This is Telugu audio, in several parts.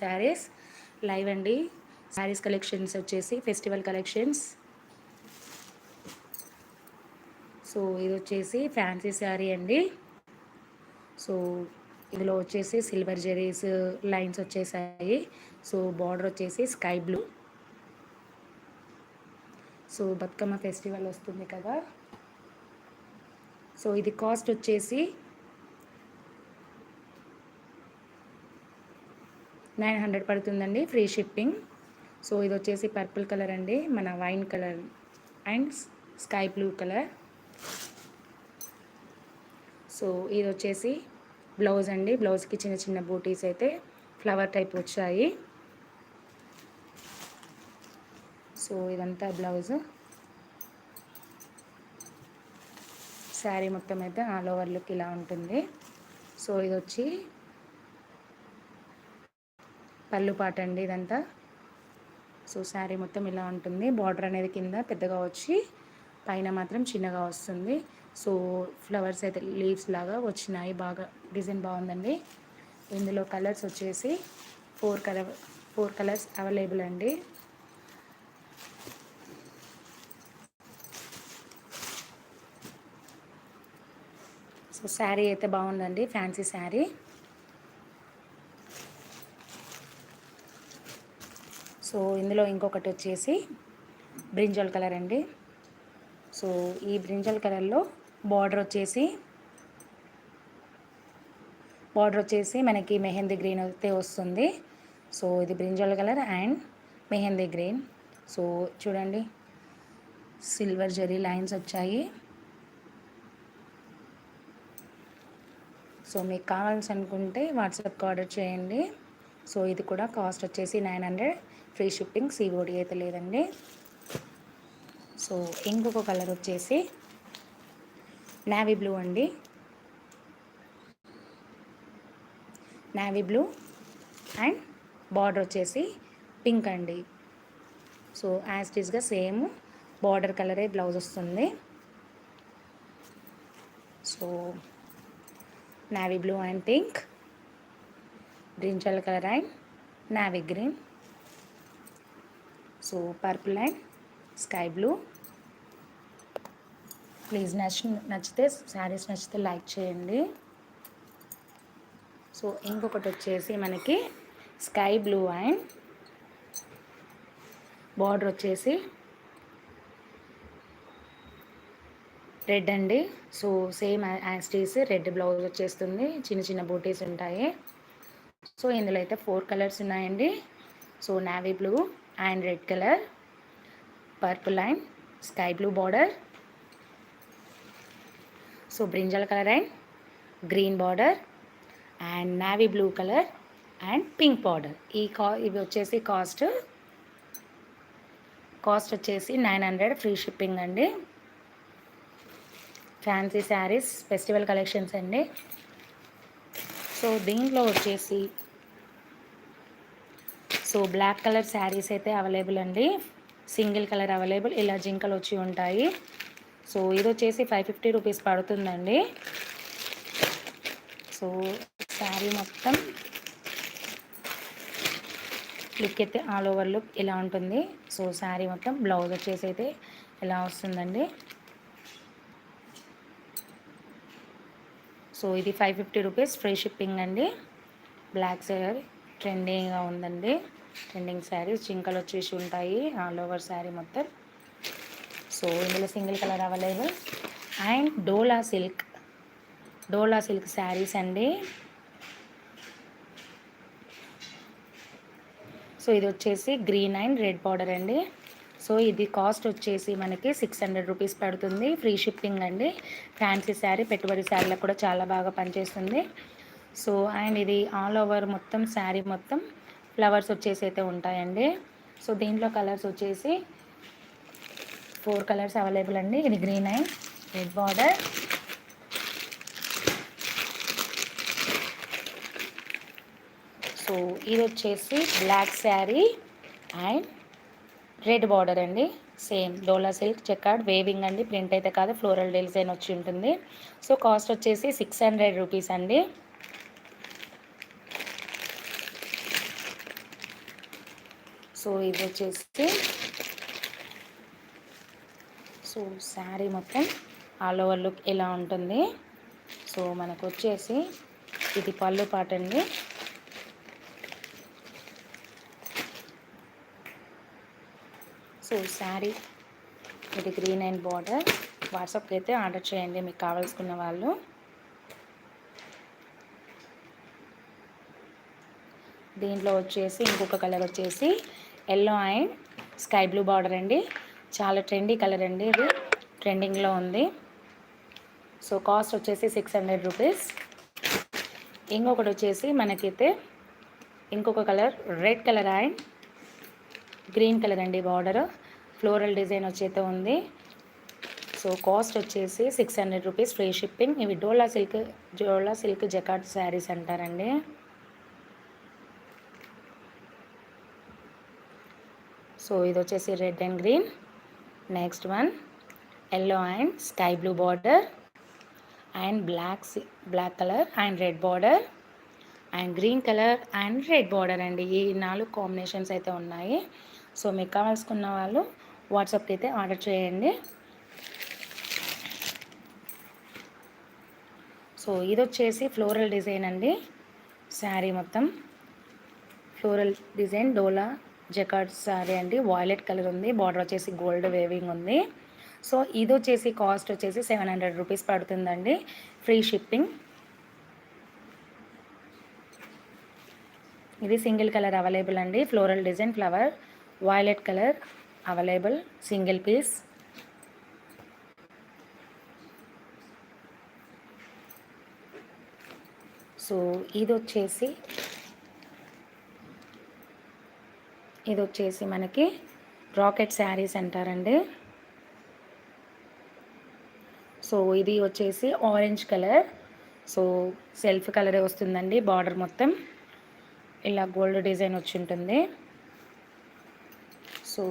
శారీస్ లైవ్ అండి. శారీస్ కలెక్షన్స్ వచ్చేసి ఫెస్టివల్ కలెక్షన్స్. సో ఇది వచ్చేసి ఫ్యాన్సీ శారీ అండి. సో ఇందులో వచ్చేసి సిల్వర్ జెరీస్ లైన్స్ వచ్చేసాయి. సో బార్డర్ వచ్చేసి sky blue. So Bathukamma festival వస్తుంది కదా. సో ఇది కాస్ట్ వచ్చేసి నైన్ హండ్రెడ్ పడుతుందండి ఫ్రీ షిప్పింగ్. సో ఇది వచ్చేసి పర్పుల్ కలర్ అండి మన wine colour and sky blue colour. So ఇది వచ్చేసి బ్లౌజ్ అండి బ్లౌజ్కి చిన్న చిన్న బూటీస్ అయితే ఫ్లవర్ టైప్ వచ్చాయి. సో ఇదంతా బ్లౌజ్. శారీ మొత్తం అయితే ఆల్ ఓవర్ లుక్ ఇలా ఉంటుంది. సో ఇది వచ్చి పళ్ళు పాట అండి ఇదంతా. సో శారీ మొత్తం ఇలా ఉంటుంది. బార్డర్ అనేది కింద పెద్దగా వచ్చి పైన మాత్రం చిన్నగా వస్తుంది. సో ఫ్లవర్స్ అయితే లీవ్స్ లాగా వచ్చినాయి. బాగా డిజైన్ బాగుందండి. ఇందులో కలర్స్ వచ్చేసి four colour four colours available అండి. సో శారీ అయితే బాగుందండి. ఫ్యాన్సీ శారీ. సో ఇందులో ఇంకొకటి వచ్చేసి బ్రింజల్ కలర్ అండి. సో ఈ బ్రింజల్ కలర్లో బార్డర్ వచ్చేసి బార్డర్ వచ్చేసి మనకి మెహందీ గ్రీన్ అయితే వస్తుంది. సో ఇది brinjal colour and mehndi green. So చూడండి సిల్వర్ జరీ లైన్స్ వచ్చాయి. సో మీకు కావాల్సి అనుకుంటే వాట్సాప్కి ఆర్డర్ చేయండి. సో ఇది కూడా కాస్ట్ వచ్చేసి nine hundred free shipping COD అయితే లేదండి. సో ఇంకొక కలర్ వచ్చేసి నావీ బ్లూ అండి. నావీ బ్లూ అండ్ బార్డర్ వచ్చేసి పింక్ అండి. సో యాజ్ టీజ్గా సేమ్ బార్డర్ కలరే బ్లౌజ్ వస్తుంది. So navy blue and pink brinjal colour and navy green. So purple and sky blue. Please నచ్చ నచ్చితే శారీస్ నచ్చితే లైక్ చేయండి. సో ఇంకొకటి వచ్చేసి మనకి స్కై బ్లూ అండ్ బార్డర్ వచ్చేసి రెడ్ అండి. So same as it is red blouse వచ్చేస్తుంది. చిన్న చిన్న బూటీస్ ఉంటాయి. సో ఇందులో అయితే ఫోర్ కలర్స్ ఉన్నాయండి. So navy blue and red colour purple and sky blue border. So brinjal colour and green border and navy blue colour and pink border. ఈ కా ఇవి వచ్చేసి కాస్ట్ కాస్ట్ వచ్చేసి నైన్ హండ్రెడ్ ఫ్రీ షిప్పింగ్ అండి. ఫ్యాన్సీ శారీస్ ఫెస్టివల్ కలెక్షన్స్ అండి. సో దీంట్లో వచ్చేసి సో బ్లాక్ కలర్ శారీస్ అయితే అవైలబుల్ అండి. సింగిల్ కలర్ అవైలబుల్ ఇలా జింకలు వచ్చి ఉంటాయి. సో ఇది వచ్చేసి ఫైవ్ ఫిఫ్టీ రూపీస్ పడుతుందండి. సో శారీ మొత్తం లుక్ అయితే ఆల్ ఓవర్ లుక్ ఇలా ఉంటుంది. సో శారీ మొత్తం బ్లౌజ్ వచ్చేసి అయితే ఇలా వస్తుందండి. సో ఇది five fifty rupees free shipping అండి. బ్లాక్ సారీ ట్రెండింగ్గా ఉందండి. ట్రెండింగ్ శారీస్ చింకలు వచ్చేసి ఉంటాయి. ఆల్ ఓవర్ శారీ మొత్తం. సో ఇందులో single colour available and Dola silk Dola silk saris అండి. సో ఇది వచ్చేసి గ్రీన్ అండ్ రెడ్ పౌడర్ అండి. సో ఇది కాస్ట్ వచ్చేసి మనకి సిక్స్ హండ్రెడ్ రూపీస్ పడుతుంది. ఫ్రీ షిప్పింగ్ అండి. ఫ్యాన్సీ శారీ పెట్టుబడి శారీలకు కూడా చాలా బాగా పనిచేస్తుంది. సో అండ్ ఇది ఆల్ ఓవర్ మొత్తం శారీ మొత్తం. ఫ్లవర్స్ వచ్చేసి అయితే ఉంటాయండి. సో దీంట్లో కలర్స్ వచ్చేసి ఫోర్ కలర్స్ అవైలబుల్ అండి. ఇది గ్రీన్ ఐ రెడ్ బార్డర్. సో ఇది వచ్చేసి black sari and red border అండి. Same Dola silk checked weaving అండి. ప్రింట్ అయితే కాదు ఫ్లోరల్ డిజైన్ వచ్చి ఉంటుంది. సో కాస్ట్ వచ్చేసి సిక్స్ హండ్రెడ్ రూపీస్ అండి. సో ఇది వచ్చేసి సో శారీ మొత్తం ఆల్ ఓవర్ లుక్ ఇలా ఉంటుంది? సో మనకు వచ్చేసి ఇది పళ్ళు పాట అండి. సో శారీ ఇది గ్రీన్ అండ్ బార్డర్. వాట్సాప్కి అయితే ఆర్డర్ చేయండి మీకు కావాల్సుకున్న వాళ్ళు. దీంట్లో వచ్చేసి ఇంకొక కలర్ వచ్చేసి yellow and sky blue border అండి. చాలా ట్రెండీ కలర్ అండి ఇది. ట్రెండింగ్లో ఉంది. సో కాస్ట్ వచ్చేసి సిక్స్ హండ్రెడ్ రూపీస్. ఇంకొకటి వచ్చేసి మనకైతే ఇంకొక colour red colour and green colour అండి బార్డర్. ఫ్లోరల్ డిజైన్ వచ్చేతే ఉంది. సో కాస్ట్ వచ్చేసి six hundred rupees free shipping. ఇవి Dola silk Dola silk jacquard saris అంటారండి. సో ఇది వచ్చేసి red and green. Next one yellow and sky blue border and black black colour and red border and green colour and red border అండి. ఈ నాలుగు కాంబినేషన్స్ అయితే ఉన్నాయి. సో మీకు కావాల్సుకున్న వాళ్ళు వాట్సాప్కి అయితే ఆర్డర్ చేయండి. సో ఇది వచ్చేసి ఫ్లోరల్ డిజైన్ అండి. శారీ మొత్తం. Floral design Dola jacquard sari అండి. వాయిలెట్ కలర్ ఉంది. బార్డర్ వచ్చేసి గోల్డ్ వేవింగ్ ఉంది. సో ఇది వచ్చేసి కాస్ట్ వచ్చేసి సెవెన్ హండ్రెడ్ రూపీస్ పడుతుందండి. ఫ్రీ షిప్పింగ్ ఇది సింగిల్ కలర్ అవైలబుల్ అండి. Floral design flower violet colour available. Single piece so ఇది వచ్చేసి ఇది వచ్చేసి మనకి రాకెట్ శారీస్ అంటారండి. సో ఇది వచ్చేసి ఆరెంజ్ కలర్. సో సెల్ఫ్ కలరే వస్తుందండి బార్డర్ మొత్తం. ఇలా గోల్డ్ డిజైన్ వచ్చి ఉంటుంది సో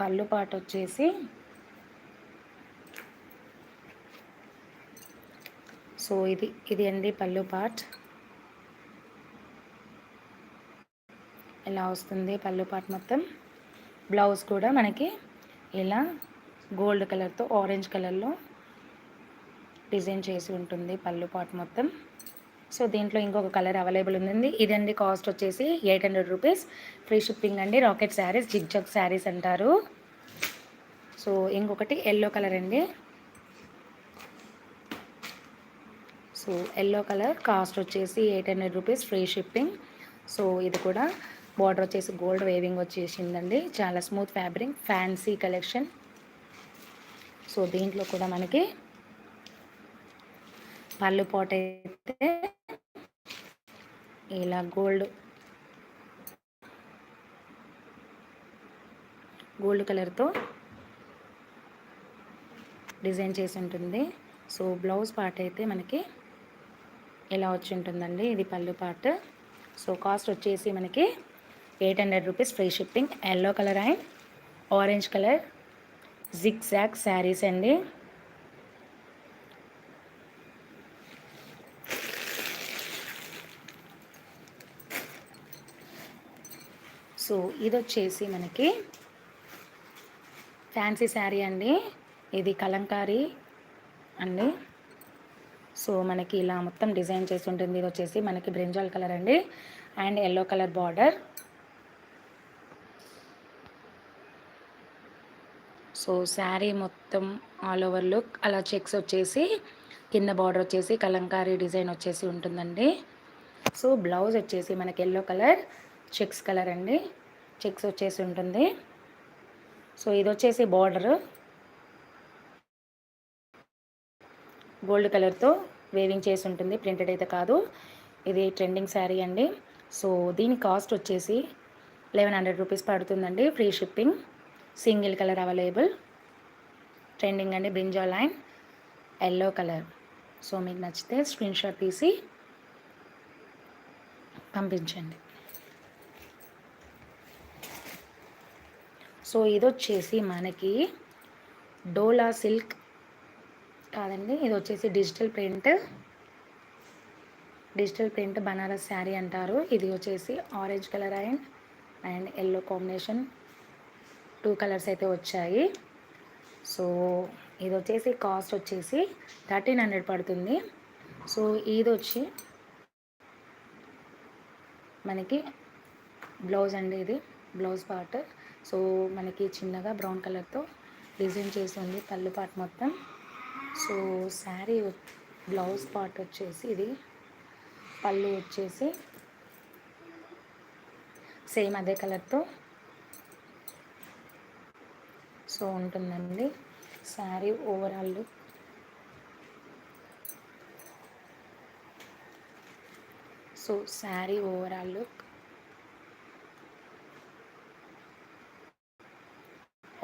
పళ్ళు పాట వచ్చేసి సో ఇది ఇది అండి పళ్ళు పాట్ ఇలా వస్తుంది పళ్ళు పాట మొత్తం. బ్లౌజ్ కూడా మనకి ఇలా గోల్డ్ కలర్తో ఆరెంజ్ కలర్లో డిజైన్ చేసి ఉంటుంది పళ్ళు పాట్ మొత్తం. సో దీంట్లో ఇంకొక కలర్ అవైలబుల్ ఉంది ఇదండి కాస్ట్ వచ్చేసి eight hundred rupees free shipping అండి. రాకెట్ శారీస్ జిగ్జాగ్ శారీస్ అంటారు. సో ఇంకొకటి ఎల్లో కలర్ అండి. సో ఎల్లో కలర్ కాస్ట్ వచ్చేసి eight hundred rupees free shipping so ఇది కూడా బార్డర్ వచ్చేసి గోల్డ్ వేవింగ్ వచ్చేసిందండి. చాలా smooth fabric fancy collection. So దీంట్లో కూడా మనకి పళ్ళు పాట్ అయితే ఇలా గోల్డ్ గోల్డ్ కలర్తో డిజైన్ చేసి ఉంటుంది. సో బ్లౌజ్ పార్ట్ అయితే మనకి ఇలా వచ్చి ఉంటుందండి. ఇది పళ్ళు పార్ట్. సో కాస్ట్ వచ్చేసి మనకి eight hundred rupees free shipping yellow colour and orange colour zig saris అండి. సో ఇది వచ్చేసి మనకి ఫ్యాన్సీ శారీ అండి. ఇది కలంకారీ అండి. సో మనకి ఇలా మొత్తం డిజైన్ చేసి ఉంటుంది. ఇది వచ్చేసి మనకి బ్రింజాల్ కలర్ అండి. And yellow colour border so sari మొత్తం ఆల్ ఓవర్ లుక్ అలా చెక్స్ వచ్చేసి కింద బార్డర్ వచ్చేసి కలంకారీ డిజైన్ వచ్చేసి ఉంటుందండి. సో బ్లౌజ్ వచ్చేసి మనకి ఎల్లో కలర్ చెక్స్ కలర్ అండి. చెక్స్ వచ్చేసి ఉంటుంది. సో ఇది వచ్చేసి బార్డరు. గోల్డ్ కలర్తో వేవింగ్ చేసి ఉంటుంది. ప్రింటెడ్ అయితే కాదు. ఇది ట్రెండింగ్ శారీ అండి. సో దీని కాస్ట్ వచ్చేసి లెవెన్ హండ్రెడ్ రూపీస్ పడుతుందండి free shipping. Single colour available. Trending అండి బ్రింజో లైన్ ఎల్లో కలర్ సో మీకు నచ్చితే స్క్రీన్ షాట్ తీసి పంపించండి. సో ఇది వచ్చేసి మనకి డోలా సిల్క్ కాదండి ఇది వచ్చేసి digital print. Digital print Banaras sari అంటారు. ఇది వచ్చేసి orange colour and and yellow combination two colours అయితే వచ్చాయి. సో ఇది వచ్చేసి కాస్ట్ వచ్చేసి థర్టీన్ హండ్రెడ్ పడుతుంది. సో ఇది వచ్చి మనకి బ్లౌజ్ అండి ఇది బ్లౌజ్ పార్ట్. సో మనకి చిన్నగా బ్రౌన్ కలర్తో డిజైన్ చేసి ఉంది పళ్ళు పార్ట్ మొత్తం. సో శారీ బ్లౌజ్ పార్ట్ వచ్చేసి ఇది పళ్ళు వచ్చేసి సేమ్ అదే కలర్తో సో ఉంటుందండి. Sari overall look. So sari overall look.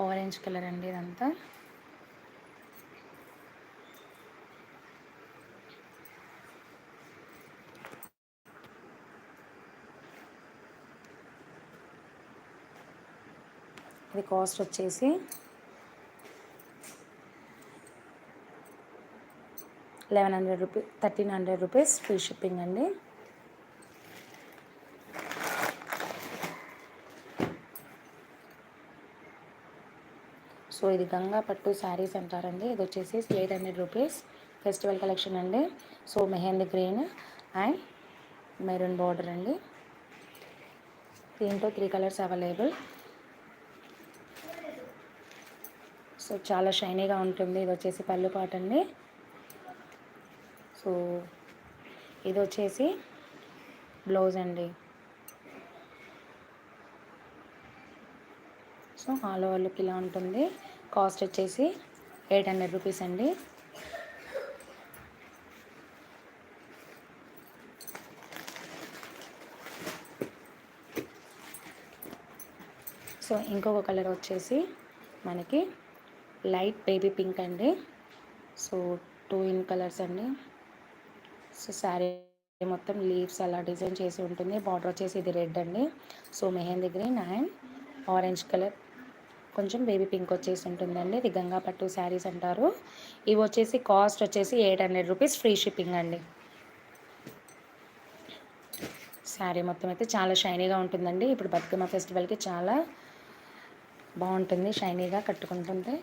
Orange colour అండి ఇదంతా. ఇది కాస్ట్ వచ్చేసి eleven hundred rupee thirteen hundred rupees free shipping అండి. సో ఇది గంగా పట్టు శారీస్ అంటారండి. ఇది వచ్చేసి eight hundred rupees festival collection అండి. So mehndi green and maroon border అండి. దీంట్లో త్రీ కలర్స్ అవైలబుల్. సో చాలా షైనీగా ఉంటుంది. ఇది వచ్చేసి పళ్ళు పాట అండి సో ఇది వచ్చేసి బ్లౌజ్ అండి. సో ఆల్ ఓవర్ లుక్ ఇలా ఉంటుంది. కాస్ట్ వచ్చేసి ఎయిట్ హండ్రెడ్ రూపీస్ అండి. సో ఇంకొక కలర్ వచ్చేసి మనకి లైట్ బేబీ పింక్ అండి. సో టూ ఇన్ కలర్స్ అండి. సో శారీ మొత్తం లీవ్స్ అలా డిజైన్ చేసి ఉంటుంది. బార్డర్ వచ్చేసి ఇది రెడ్ అండి. So mehndi green and orange colour. కొంచెం బేబీ పింక్ వచ్చేసి ఉంటుందండి. ఇది గంగా పట్టు శారీస్ అంటారు. ఇవి వచ్చేసి కాస్ట్ వచ్చేసి eight hundred rupees free shipping అండి. శారీ మొత్తం అయితే చాలా షైనీగా ఉంటుందండి. ఇప్పుడు బతుకమ్మ ఫెస్టివల్కి చాలా బాగుంటుంది. షైనీగా కట్టుకుంటుంటే.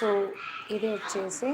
సో ఇది వచ్చేసి